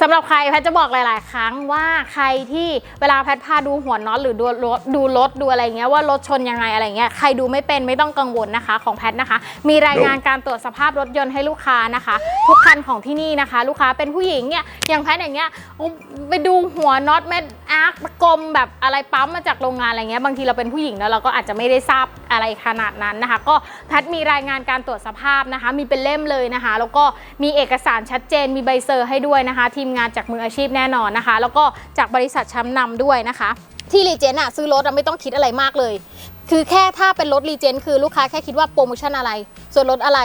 สำหรับใครแพทจะบอกหลาย ๆ ครั้งว่าใครที่เวลาแพทพาดูหัวน็อตหรือดูรถดูรถดูอะไรเงี้ยว่ารถชนยังไงอะไรเงี้ยใครดูไม่เป็นไม่ต้องกังวลนะคะ ของแพทนะคะ มีรายงานการตรวจสภาพรถยนต์ให้ลูกค้านะคะ ทุกคันของที่นี่นะคะ ลูกค้าเป็นผู้หญิงเนี่ยอย่างแพทอย่างเงี้ยไปดูหัวน็อตแม่อาร์คกลมแบบอะไรปั๊มมาจากโรงงานอะไรเงี้ยบางทีเราเป็นผู้หญิงแล้วเราก็อาจจะไม่ได้ทราบอะไรขนาดนั้นนะคะ ก็แพทมีรายงานการตรวจสภาพนะคะ มีเป็นเล่มเลยนะคะ แล้วก็มีเอกสารชัดเจนมีใบเซอร์ให้ด้วยนะคะทีมงานจากมืออาชีพแน่นอนนะคะ แล้วก็จากบริษัทชั้นนำด้วยนะคะ ที่รีเจนอะซื้อรถอะไม่ต้องคิดอะไรมากเลย คือแค่ถ้าเป็นรถรีเจนคือลูกค้าแค่คิดว่าโปรโมชั่นอะไร ส่วนลดอะไร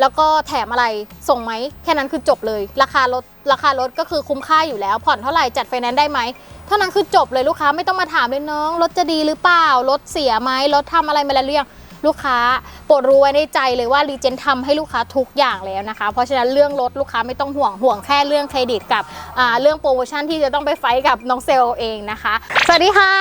แล้วก็แถมอะไรส่งไหมแค่นั้นคือจบเลย ราคารถราคารถก็คือคุ้มค่าอยู่แล้ว ผ่อนเท่าไหร่จัดไฟแนนซ์ได้ไหมเท่านั้นคือจบเลยลูกค้าไม่ต้องมาถามเลยน้องรถจะดีหรือเปล่ารถเสียไหมรถทำอะไรมาแล้วหรือยัง ลูกค้าโปรดรู้ไว้ในใจเลยว่ารีเจนทำให้ลูกค้าทุกอย่างแล้วนะคะ เพราะฉะนั้นเรื่องรถลูกค้าไม่ต้องห่วงห่วงแค่เรื่องเครดิตกับเรื่องโปรโมชั่นที่จะต้องไปไฟกับน้องเซลเองนะคะ สวัสดีค่ะ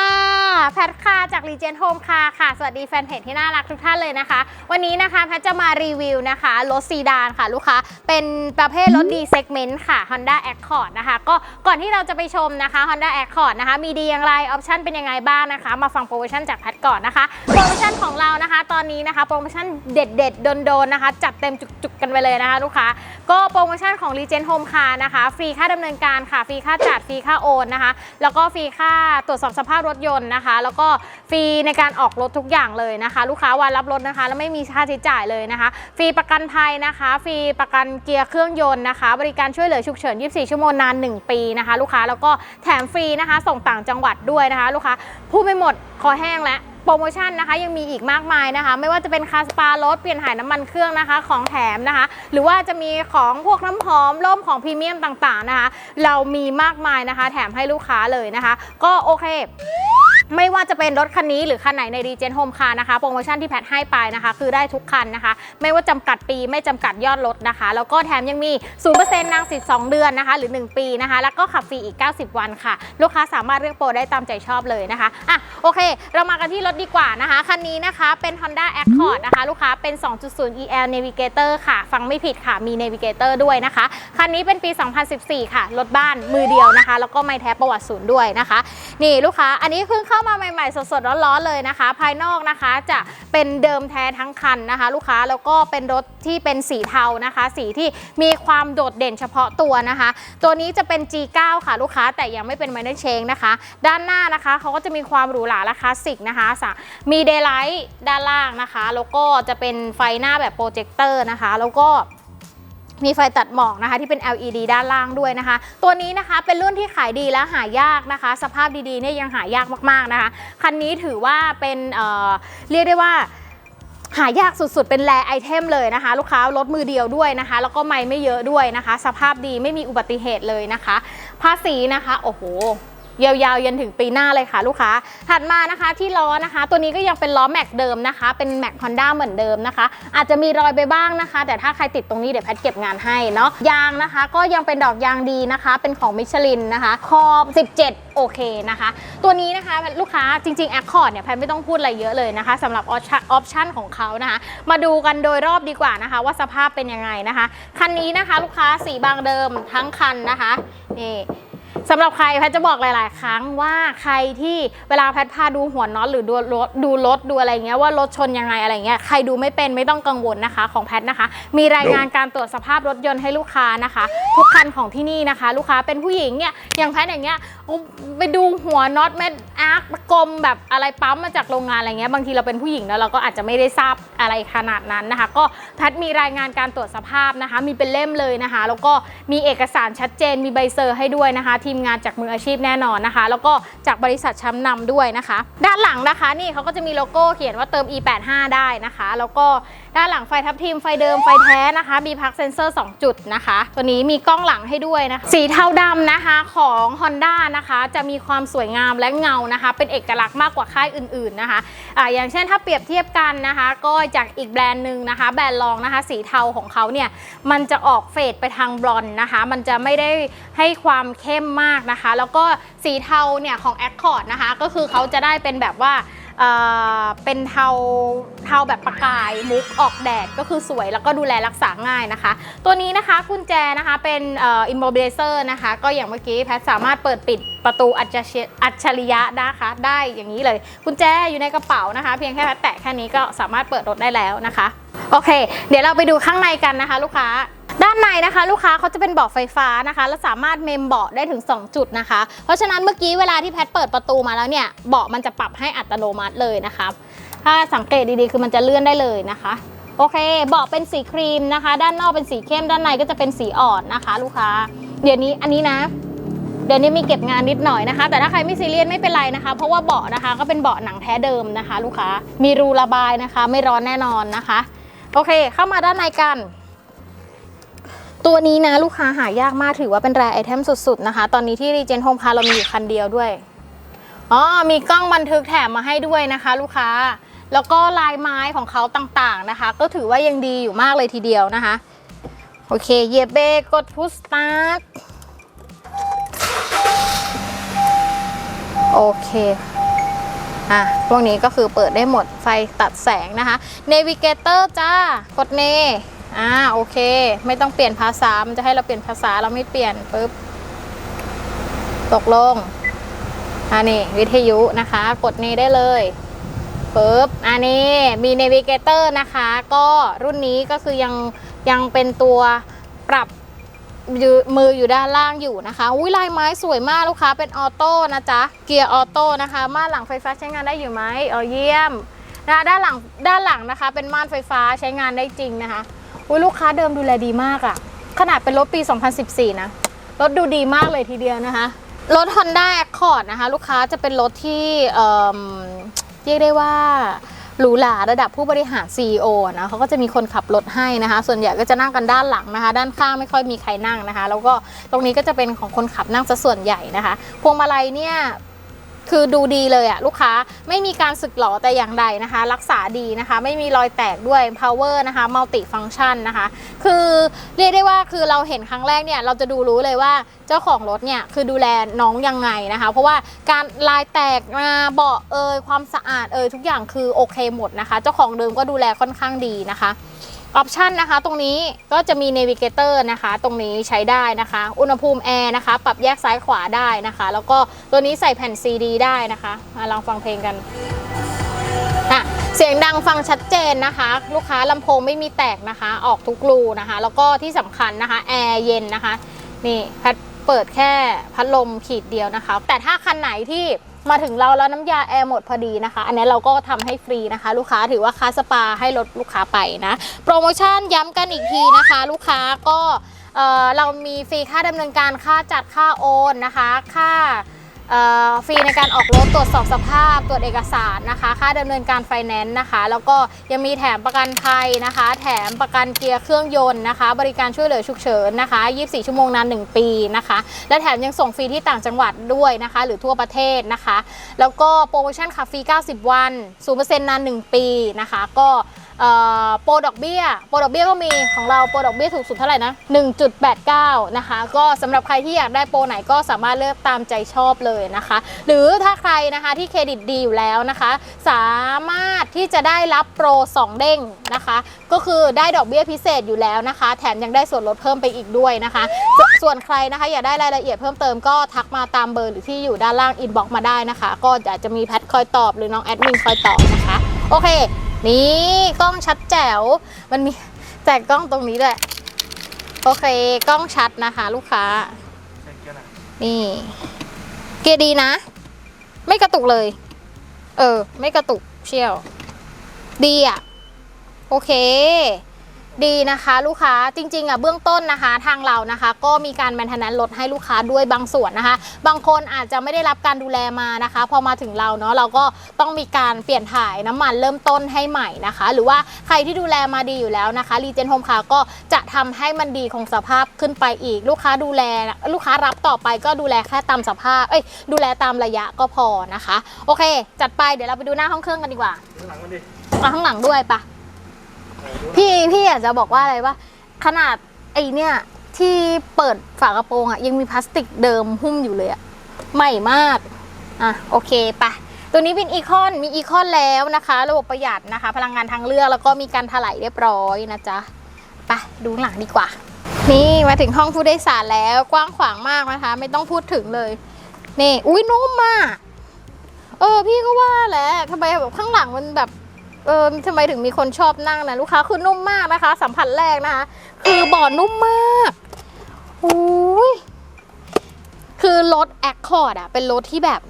แพทค่ะจากรีเจนโฮมค่ะค่ะ สวัสดีแฟนเพจที่น่ารักทุกท่านเลยนะคะ วันนี้นะคะแพทจะมารีวิวนะคะรถซีดานค่ะลูกค้าเป็นประเภทรถดีเซกเมนต์ค่ะ Honda Accord นะคะ ก็ก่อนที่เราจะไปชมนะคะ Honda Accord นะคะ มีดีอย่างไรออปชันเป็นยังไงบ้างนะคะ มาฟังโปรโมชั่นจากแพทก่อนนะคะโปรโมชั่นของเรานะคะตอนนี้นะคะโปรโมชั่นเด็ดๆโดนๆนะคะ จัดเต็มจุกๆกันไปเลยนะคะลูกค้าก็โปรโมชั่นของ Regent Home Car นะคะ ฟรีค่าดำเนินการค่ะ ฟรีค่าจัด ฟรีค่าโอนนะคะ แล้วก็ฟรีค่าตรวจสอบสภาพรถยนต์นะคะ แล้วก็ฟรีในการออกรถทุกอย่างเลยนะคะ ลูกค้าวันรับรถนะคะ แล้วไม่มีค่าใช้จ่ายเลยนะคะ ฟรีประกันภัยนะคะ ฟรีประกันเกียร์เครื่องยนต์นะคะ บริการช่วยเหลือฉุกเฉิน 24 ชั่วโมงนาน 1 ปีนะคะ ลูกค้าแล้วก็แถมฟรีนะคะ ส่งต่างจังหวัดด้วยนะคะ ลูกค้าพูดไม่หมดคอแห้งแล้ว โปรโมชั่นนะคะยังมีอีกมากมายนะคะ ไม่ว่าจะเป็นคาสปารถเปลี่ยนถ่ายน้ำมันเครื่องนะคะ ของแถมนะคะ หรือว่าจะมีของพวกน้ำหอมร่มของพรีเมียมต่างๆนะคะ เรามีมากมายนะคะ แถมให้ลูกค้าเลยนะคะ ก็โอเค ไม่ว่าจะเป็นรถคันนี้หรือคันไหนในรีเจนโฮมคาร์นะคะโปรโมชั่นที่แพทให้ไปนะคะ คือได้ทุกคันนะคะ ไม่ว่าจำกัดปีไม่จำกัดยอดรถนะคะ แล้วก็แถมยังมี 0%นางสิทธิ์2เดือนนะคะ หรือ 1 ปีนะคะ แล้วก็ขับฟรีอีก 90 วันค่ะ ลูกค้าสามารถเลือกโปรได้ตามใจชอบเลยนะคะอะโอเค เรามากันที่รถดีกว่านะคะ คันนี้นะคะเป็น Honda Accord นะคะ ลูกค้าเป็น 2.0 EL Navigator ค่ะ ฟังไม่ผิดค่ะมี Navigator ด้วยนะคะ คันนี้เป็นปี 2014 ค่ะรถบ้านมือเดียวนะคะ แล้วก็ไม่แท้ประวัติศูนย์ด้วยนะคะ นี่ลูกค้าอันนี้เพิ่งเข้ามาใหม่ๆ สดๆ ร้อนๆ เลยนะคะ ภายนอกนะคะจะเป็นเดิมแท้ทั้งคันนะคะ ลูกค้าแล้วก็เป็นรถที่เป็นสีเทานะคะ สีที่มีความโดดเด่นเฉพาะตัวนะคะ ตัวนี้จะเป็น G9 ค่ะลูกค้าแต่ยังไม่เป็นไมเนอร์เชงนะคะ ด้านหน้านะคะเขาก็จะมีความหรูหราและคลาสสิกนะคะสะมีเดย์ไลท์ด้านล่างนะคะ แล้วก็จะเป็นไฟหน้าแบบโปรเจคเตอร์นะคะ แล้วก็ มีไฟตัดหมอกนะคะที่เป็น LED ด้านล่างด้วยนะคะ ตัวนี้นะคะเป็นรุ่นที่ขายดีและหายากนะคะ สภาพดีๆเนี่ยยังหายากมากๆนะคะ คันนี้ถือว่าเป็นเเรียกได้ว่าหายากสุดๆ เป็นแรไอเทมเลยนะคะ ลูกค้ารถมือเดียวด้วยนะคะ แล้วก็ไม่ไม่เยอะด้วยนะคะ สภาพดีไม่มีอุบัติเหตุเลยนะคะ ภาษีนะคะ โอ้โห ยาวๆยันถึงปีหน้าเลยค่ะลูกค้า ถัดมานะคะที่ล้อนะคะ ตัวนี้ก็ยังเป็นล้อแม็กเดิมนะคะ เป็นแม็กฮอนด้าเหมือนเดิมนะคะ อาจจะมีรอยไปบ้างนะคะ แต่ถ้าใครติดตรงนี้เดี๋ยวแพทเก็บงานให้เนาะยางนะคะ ก็ยังเป็นดอกยางดีนะคะ เป็นของมิชลินนะคะขอบ 17 โอเคนะคะ ตัวนี้นะคะลูกค้าจริงๆ Accord เนี่ยแพทไม่ต้องพูดอะไรเยอะเลยนะคะสำหรับออปชั่นของเขานะคะ มาดูกันโดยรอบดีกว่านะคะ ว่าสภาพเป็นยังไงนะคะคันนี้นะคะ ลูกค้าสีบางเดิมทั้งคันนะคะนี่ สำหรับใครแพทจะบอกหลาย ๆ ครั้งว่าใครที่เวลาแพทพาดูหัวน็อตหรือดูรถดูรถดูอะไรเงี้ยว่ารถชนยังไงอะไรเงี้ยใครดูไม่เป็นไม่ต้องกังวลนะคะ ของแพทนะคะ มีรายงานการตรวจสภาพรถยนต์ให้ลูกค้านะคะ ทุกคันของที่นี่นะคะ ลูกค้าเป็นผู้หญิงเนี่ยอย่างแพทอย่างเงี้ยไปดูหัวน็อตแม่อาร์คกลมแบบอะไรปั๊มมาจากโรงงานอะไรเงี้ยบางทีเราเป็นผู้หญิงแล้วเราก็อาจจะไม่ได้ทราบอะไรขนาดนั้นนะคะ ก็แพทมีรายงานการตรวจสภาพนะคะ มีเป็นเล่มเลยนะคะ แล้วก็มีเอกสารชัดเจนมีใบเซอร์ให้ด้วยนะคะทีมงานจากมืออาชีพแน่นอนนะคะ แล้วก็จากบริษัทชั้นนำด้วยนะคะ ด้านหลังนะคะนี่เขาก็จะมีโลโก้เขียนว่าเติม e85 ได้นะคะ แล้วก็ ด้านหลังไฟทับทิมไฟเดิมไฟแท้นะคะ มีพักเซนเซอร์ 2 จุดนะคะ ตัวนี้มีกล้องหลังให้ด้วยนะคะ สีเทาดำนะคะของ Honda นะคะ จะมีความสวยงามและเงานะคะ เป็นเอกลักษณ์มากกว่าค่ายอื่นๆนะคะอ่าอย่างเช่นถ้าเปรียบเทียบกันนะคะ ก็จากอีกแบรนด์หนึ่งนะคะ แบรนด์รองนะคะ สีเทาของเขาเนี่ยมันจะออกเฟดไปทางบลอนด์นะคะ มันจะไม่ได้ให้ความเข้มมากนะคะ แล้วก็สีเทาเนี่ยของ Accord นะคะก็คือเขาจะได้เป็นแบบว่า เป็นเทาเทาแบบประกายมุกออกแดดก็คือสวยแล้วก็ดูแลรักษาง่ายนะคะ ตัวนี้นะคะกุญแจนะคะเป็นอ่อ immobilizer นะคะ ก็อย่างเมื่อกี้แพทสามารถเปิดปิดประตูอัจฉริอัจฉริยะนะคะ ได้อย่างนี้เลยกุญแจอยู่ในกระเป๋านะคะ เพียงแค่แพทแตะแค่นี้ก็สามารถเปิดรถได้แล้วนะคะ โอเค เดี๋ยวเราไปดูข้างในกันนะคะ ลูกค้า ด้านในนะคะลูกค้าเขาจะเป็นเบาะไฟฟ้านะคะ และสามารถเมมเบาะได้ถึง 2 จุดนะคะ เพราะฉะนั้นเมื่อกี้เวลาที่แพทเปิดประตูมาแล้วเนี่ยเบาะมันจะปรับให้อัตโนมัติเลยนะคะถ้าสังเกตดีๆคือมันจะเลื่อนได้เลยนะคะโอเคเบาะเป็นสีครีมนะคะ ด้านนอกเป็นสีเข้มด้านในก็จะเป็นสีอ่อนนะคะ ลูกค้า เดี๋ยวนี้อันนี้นะ เดี๋ยวนี้มีเก็บงานนิดหน่อยนะคะ แต่ถ้าใครไม่ซีเรียสไม่เป็นไรนะคะ เพราะว่าเบาะนะคะก็เป็นเบาะหนังแท้เดิมนะคะ ลูกค้ามีรูระบายนะคะ ไม่ร้อนแน่นอนนะคะ โอเค เข้ามาด้านในกัน ตัวนี้นะลูกค้าหายากมากถือว่าเป็นแรไอเทมสุดๆนะคะ ตอนนี้ที่รีเจนโฮมคาเรามีอยู่คันเดียวด้วยอ๋อมีกล้องบันทึกแถมมาให้ด้วยนะคะ ลูกค้า แล้วก็ลายไม้ของเขาต่างๆนะคะ ก็ถือว่ายังดีอยู่มากเลยทีเดียวนะคะ โอเคเหยียบเบกกดพุชสตาร์ทโอเคอะพวกนี้ก็คือเปิดได้หมดไฟตัดแสงนะคะ Navigator จ้ากดเน อ่าโอเค ไม่ต้องเปลี่ยนภาษา มันจะให้เราเปลี่ยนภาษาเราไม่เปลี่ยนปุ๊บตกลงอันนี้วิทยุนะคะ กดนี้ได้เลยปุ๊บอันนี้มี Navigator นะคะ ก็รุ่นนี้ก็คือยังยังเป็นตัวปรับมืออยู่ด้านล่างอยู่นะคะ อุ้ยลายไม้สวยมากลูกค้าเป็นออโต้นะจ๊ะ เกียร์ออโต้นะคะ ม่านหลังไฟฟ้าใช้งานได้อยู่ไหมเออเยี่ยมนะด้านหลังด้านหลังนะคะ เป็นม่านไฟฟ้าใช้งานได้จริงนะคะ อุ้ยลูกค้าเดิมดูแลดีมากอะขนาดเป็นรถปี 2014 นะ รถดูดีมากเลยทีเดียวนะคะ รถ Honda Accord นะคะ ลูกค้าจะเป็นรถที่เอิ่มเรียกได้ว่าหรูหราระดับผู้บริหาร CEO นะเขาก็จะมีคนขับรถให้นะคะ ส่วนใหญ่ก็จะนั่งกันด้านหลังนะคะ ด้านข้างไม่ค่อยมีใครนั่งนะคะ แล้วก็ตรงนี้ก็จะเป็นของคนขับนั่งซะส่วนใหญ่นะคะ พวงมาลัยเนี่ย คือดูดีเลยอะลูกค้าไม่มีการสึกหรอแต่อย่างใดนะคะ รักษาดีนะคะ ไม่มีรอยแตกด้วย power นะคะ multi function นะคะ คือเรียกได้ว่าคือเราเห็นครั้งแรกเนี่ยเราจะดูรู้เลยว่าเจ้าของรถเนี่ยคือดูแลน้องยังไงนะคะ เพราะว่าการลายแตกมาเบาะเอยความสะอาดเอยทุกอย่างคือโอเคหมดนะคะ เจ้าของเดิมก็ดูแลค่อนข้างดีนะคะ ออปชันนะคะ ตรงนี้ก็จะมี Navigator นะคะ ตรงนี้ใช้ได้นะคะ อุณหภูมิแอร์นะคะ ปรับแยกซ้ายขวาได้นะคะ แล้วก็ตัวนี้ใส่แผ่น CD ได้นะคะมาลองฟังเพลงกันอะเสียงดังฟังชัดเจนนะคะ ลูกค้าลำโพงไม่มีแตกนะคะ ออกทุกรูนะคะ แล้วก็ที่สำคัญนะคะแอร์เย็นนะคะ นี่แพทเปิดแค่พัดลมขีดเดียวนะคะ แต่ถ้าคันไหนที่ มาถึงเราแล้วน้ำยาแอร์หมดพอดีนะคะ อันนี้เราก็ทำให้ฟรีนะคะ ลูกค้าถือว่าค่าสปาให้ลดลูกค้าไปนะ โปรโมชั่นย้ำกันอีกทีนะคะ ลูกค้าก็เออเรามีฟรีค่าดำเนินการค่าจัดค่าโอนนะคะ ค่า ฟรีในการออกรถตรวจสอบสภาพตรวจเอกสารนะคะ ค่าดำเนินการไฟแนนซ์นะคะ แล้วก็ยังมีแถมประกันภัยนะคะ แถมประกันเกียร์เครื่องยนต์นะคะ บริการช่วยเหลือฉุกเฉินนะคะ 24 ชั่วโมงนาน 1 ปีนะคะ และแถมยังส่งฟรีที่ต่างจังหวัดด้วยนะคะ หรือทั่วประเทศนะคะ แล้วก็โปรโมชั่นขับฟรี 90 วัน 0%นาน 1 ปีนะคะ ก็ โปรดอกเบี้ย โปรดอกเบี้ยก็มีของเราโปรดอกเบี้ยถูกสุดเท่าไหร่นะ 1.89 นะคะ ก็สำหรับใครที่อยากได้โปรไหนก็สามารถเลือกตามใจชอบเลยนะคะ หรือถ้าใครนะคะที่เครดิตดีอยู่แล้วนะคะ สามารถที่จะได้รับโปร 2 เด้งนะคะ ก็คือได้ดอกเบี้ยพิเศษอยู่แล้วนะคะ แถมยังได้ส่วนลดเพิ่มไปอีกด้วยนะคะสส่วนใครนะคะอยากได้รายละเอียดเพิ่มเติมก็ทักมาตามเบอร์หรือที่อยู่ด้านล่างอินบ็อกมาได้นะคะ ก็อาจจะมีแพทคอยตอบหรือน้องแอดมินคอยตอบนะคะ โอเค นี่กล้องชัดแจ๋ว มันมีแจกกล้องตรงนี้ด้วยโอเคกล้องชัดนะคะ ลูกค้า นี่ เกียร์ดีนะ ไม่กระตุกเลย เออ ไม่กระตุกเชี่ยว ดีอะ โอเค ดีนะคะลูกค้าจริงๆอะเบื้องต้นนะคะทางเรานะคะ ก็มีการแมนเทนแนนลดให้ลูกค้าด้วยบางส่วนนะคะ บางคนอาจจะไม่ได้รับการดูแลมานะคะ พอมาถึงเราเนาะเราก็ต้องมีการเปลี่ยนถ่ายน้ำมันเริ่มต้นให้ใหม่นะคะ หรือว่าใครที่ดูแลมาดีอยู่แล้วนะคะรีเจนโฮมคาก็จะทำให้มันดีคงสภาพขึ้นไปอีก ลูกค้าดูแลลูกค้ารับต่อไปก็ดูแลแค่ตามสภาพเอ้ยดูแลตามระยะก็พอนะคะ โอเค จัดไปเดี๋ยวเราไปดูหน้าห้องเครื่องกันดีกว่าหลังมันดิมาข้างหลังด้วยปะ พี่พี่อยากจะบอกว่าอะไรว่าขนาดไอเนี่ยที่เปิดฝากระโปรงอะยังมีพลาสติกเดิมหุ้มอยู่เลยอะใหม่มาก อะโอเคปะตัวนี้เป็นอีคอนมีอีคอนแล้วนะคะ ระบบประหยัดนะคะ พลังงานทางเลือกแล้วก็มีการถลายเรียบร้อยนะจ๊ะไปดูหลังดีกว่า นี่มาถึงห้องผู้โดยสารแล้วกว้างขวางมากนะคะ ไม่ต้องพูดถึงเลยนี่อุ้ยนุ่มมากเออพี่ก็ว่าแหละทำไมแบบข้างหลังมันแบบ เออทำไมถึงมีคนชอบนั่งนะลูกค้าคือนุ่มมากนะคะ สัมผัสแรกนะคะ คือเบ่อนุ่มมากอุ้ยคือรถแอคคอร์ดอะเป็นรถที่แบบ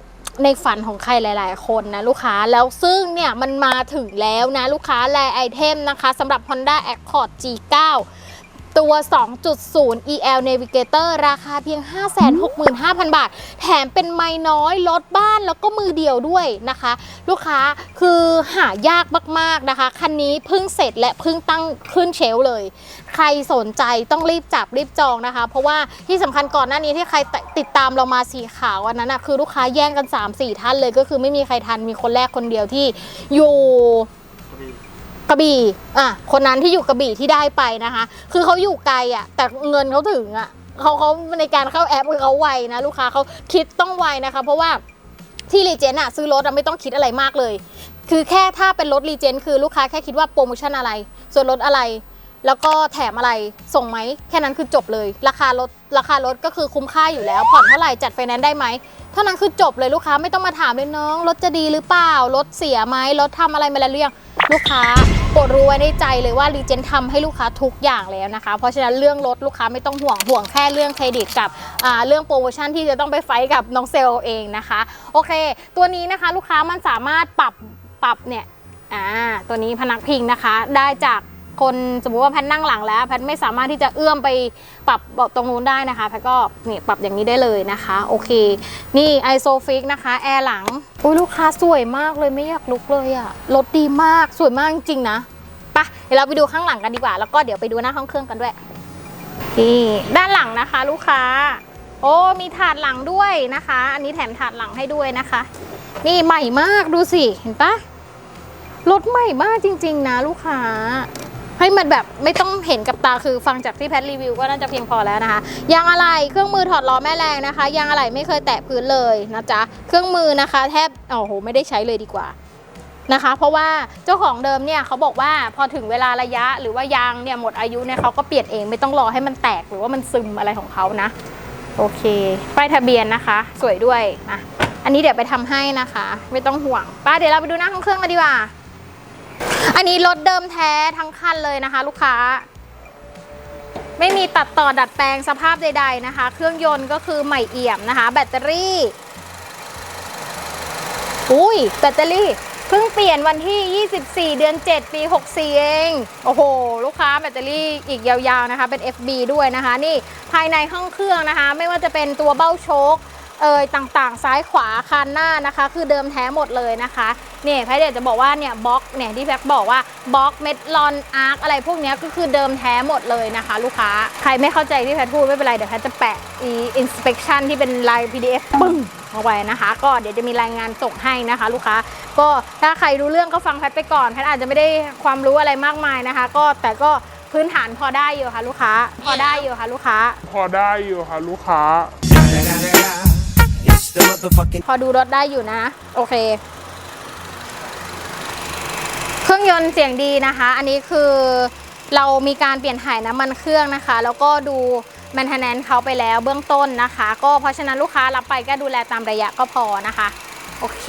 ในฝันของใครหลาย ๆ คนนะลูกค้าแล้วซึ่งเนี่ยมันมาถึงแล้วนะลูกค้าแลไอเทมนะคะสำหรับ Honda Accord G9 ตัว 2.0 EL Navigator ราคาเพียง 565,000 บาท แถมเป็นไม้น้อยรถบ้านแล้วก็มือเดียวด้วยนะคะ ลูกค้าคือหายากมากๆนะคะ คันนี้เพิ่งเสร็จและเพิ่งตั้งขึ้นเชลเลย ใครสนใจต้องรีบจับรีบจองนะคะ เพราะว่าที่สำคัญก่อนหน้านี้ที่ใครติดตามเรามาสีขาววันนั้นนะคือลูกค้าแย่งกัน 3-4 ท่านเลย ก็คือไม่มีใครทันมีคนแรกคนเดียวที่อยู่ กระบี่อะคนนั้นที่อยู่กระบี่ที่ได้ไปนะคะ คือเขาอยู่ไกลอะ แต่เงินเขาถึงอะเขาเขาในการเข้าแอปคือเขาไวนะลูกค้าเขาคิดต้องไวนะคะ เพราะว่าที่รีเจนอะซื้อรถอะไม่ต้องคิดอะไรมากเลย คือแค่ถ้าเป็นรถรีเจนคือลูกค้าแค่คิดว่าโปรโมชั่นอะไร ส่วนลดอะไร แล้วก็แถมอะไรส่งไหมแค่นั้นคือจบเลย ราคารถราคารถก็คือคุ้มค่าอยู่แล้ว ผ่อนเท่าไหร่จัดไฟแนนซ์ได้ไหมเท่านั้นคือจบเลยลูกค้าไม่ต้องมาถามเลยน้องรถจะดีหรือเปล่ารถเสียไหมรถทำอะไรมาแล้วหรือยัง ลูกค้าโปรดรู้ไว้ในใจเลยว่ารีเจนทำให้ลูกค้าทุกอย่างแล้วนะคะ เพราะฉะนั้นเรื่องรถลูกค้าไม่ต้องห่วงห่วงแค่เรื่องเครดิตกับอ่าเรื่องโปรโมชั่นที่จะต้องไปไฟกับน้องเซลเองนะคะ โอเค ตัวนี้นะคะลูกค้ามันสามารถปรับปรับเนี่ยอ่าตัวนี้พนักพิงนะคะได้จาก คนสมมุติว่าแพทนั่งหลังแล้ว แพทไม่สามารถที่จะเอื้อมไปปรับเบาะตรงนู้นได้นะคะ แพทก็นี่ปรับอย่างนี้ได้เลยนะคะ โอเค นี่ไอโซฟิกนะคะแอร์หลังอุ้ยลูกค้าสวยมากเลยไม่อยากลุกเลยอะรถดีมากสวยมากจริงๆนะปะเดี๋ยวเราไปดูข้างหลังกันดีกว่า แล้วก็เดี๋ยวไปดูหน้าห้องเครื่องกันด้วยนี่ด้านหลังนะคะ ลูกค้า โอ้มีถาดหลังด้วยนะคะ อันนี้แถมถาดหลังให้ด้วยนะคะ นี่ใหม่มากดูสิเห็นปะรถใหม่มากจริง ๆ นะ ลูกค้า ให้มันแบบไม่ต้องเห็นกับตาคือฟังจากที่แพทรีวิวก็น่าจะเพียงพอแล้วนะคะยางอะไหล่เครื่องมือถอดล้อแม่แรงนะคะยางอะไหล่ไม่เคยแตะพื้นเลยนะจ๊ะเครื่องมือนะคะแทบโอ้โหไม่ได้ใช้เลยดีกว่านะคะ เพราะว่าเจ้าของเดิมเนี่ยเขาบอกว่าพอถึงเวลาระยะหรือว่ายางเนี่ยหมดอายุเนี่ยเขาก็เปลี่ยนเองไม่ต้องรอให้มันแตกหรือว่ามันซึมอะไรของเขานะโอเคป้ายทะเบียนนะคะ สวยด้วยอะอันนี้เดี๋ยวไปทำให้นะคะ ไม่ต้องห่วงป้าเดี๋ยวเราไปดูหน้าห้องเครื่องกันดีกว่า อันนี้รถเดิมแท้ทั้งคันเลยนะคะ ลูกค้า ไม่มีตัดต่อดัดแปลงสภาพใด ๆนะคะ เครื่องยนต์ก็คือใหม่เอี่ยมนะคะ แบตเตอรี่ อุ้ยแบตเตอรี่เพิ่งเปลี่ยนวันที่ 24 เดือน 7 ปี 64 เอง โอ้โห ลูกค้าแบตเตอรี่อีกยาวๆนะคะ เป็น FB ด้วยนะคะ นี่ภายในห้องเครื่องนะคะ ไม่ว่าจะเป็นตัวเบ้าโชค เอ่ยต่างๆ ซ้ายขวาคันหน้านะคะ คือเดิมแท้หมดเลยนะคะเนี่ยแพทย์เดชจะบอกว่าเนี่ยบล็อกเนี่ยที่แพทย์บอกว่าบล็อกเมดลอนอาร์คอะไรพวกนี้ก็คือเดิมแท้หมดเลยนะคะ ลูกค้าใครไม่เข้าใจที่แพทพูดไม่เป็นไร เดี๋ยวแพทจะแปะอีอินสเปคชันที่เป็นลาย PDF ปึ้งเอาไว้นะคะ ก็เดี๋ยวจะมีรายงานส่งให้นะคะ ลูกค้าก็ถ้าใครรู้เรื่องก็ฟังแพทไปก่อนแพทอาจจะไม่ได้ความรู้อะไรมากมายนะคะ ก็แต่ก็พื้นฐานพอได้อยู่ค่ะ ลูกค้า พอได้อยู่ค่ะ ลูกค้า พอได้อยู่ค่ะ ลูกค้า พอดูรถได้อยู่นะ โอเค เครื่องยนต์เสียงดีนะคะ อันนี้คือเรามีการเปลี่ยนถ่ายน้ำมันเครื่องนะคะ แล้วก็ดูแมนเทนแนนเขาไปแล้วเบื้องต้นนะคะ ก็เพราะฉะนั้นลูกค้ารับไปก็ดูแลตามระยะก็พอนะคะ โอเค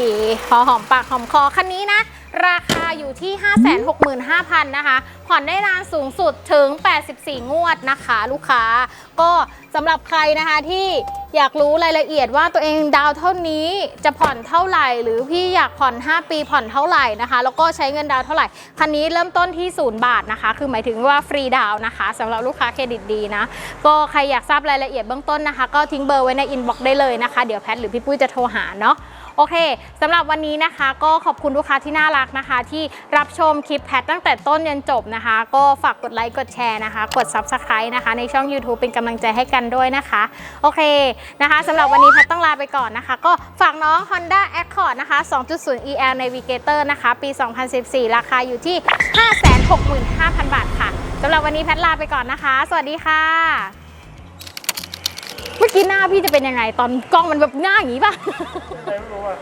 พอหอมปากหอมคอคันนี้นะ ราคาอยู่ที่ 565,000นะคะ ผ่อนได้นานสูงสุดถึง 84 งวดนะคะ ลูกค้า ก็สำหรับใครนะคะที่อยากรู้รายละเอียดว่าตัวเองดาวเท่านี้จะผ่อนเท่าไหร่ หรือพี่อยากผ่อน 5 ปีผ่อนเท่าไหร่นะคะ แล้วก็ใช้เงินดาวเท่าไหร่ คันนี้เริ่มต้นที่ 0 บาทนะคะ คือหมายถึงว่าฟรีดาวนะคะสำหรับลูกค้าเครดิตดีนะ ก็ใครอยากทราบรายละเอียดเบื้องต้นนะคะ ก็ทิ้งเบอร์ไว้ในอินบ็อกซ์ได้เลยนะคะ เดี๋ยวแพทหรือพี่ปุ้ยจะโทรหาเนาะ โอเคสำหรับวันนี้นะคะ ก็ขอบคุณลูกค้าที่น่ารักนะคะ ที่รับชมคลิปแพทตั้งแต่ต้นจนจบนะคะ ก็ฝากกดไลค์กดแชร์นะคะ กด Subscribe นะคะ ในช่อง YouTube เป็นกำลังใจให้กันด้วยนะคะ โอเคนะคะสำหรับวันนี้แพทต้องลาไปก่อนนะคะ ก็ฝากน้อง Honda Accord นะคะ 2.0 EL Navigator นะคะ ปี 2014 ราคาอยู่ที่ 565,000 บาทค่ะสำหรับวันนี้แพทลาไปก่อนนะคะ สวัสดีค่ะ เมื่อกี้หน้าพี่จะเป็นยังไงตอนกล้องมันแบบหน้าอย่างนี้ป่ะ ไม่รู้อะ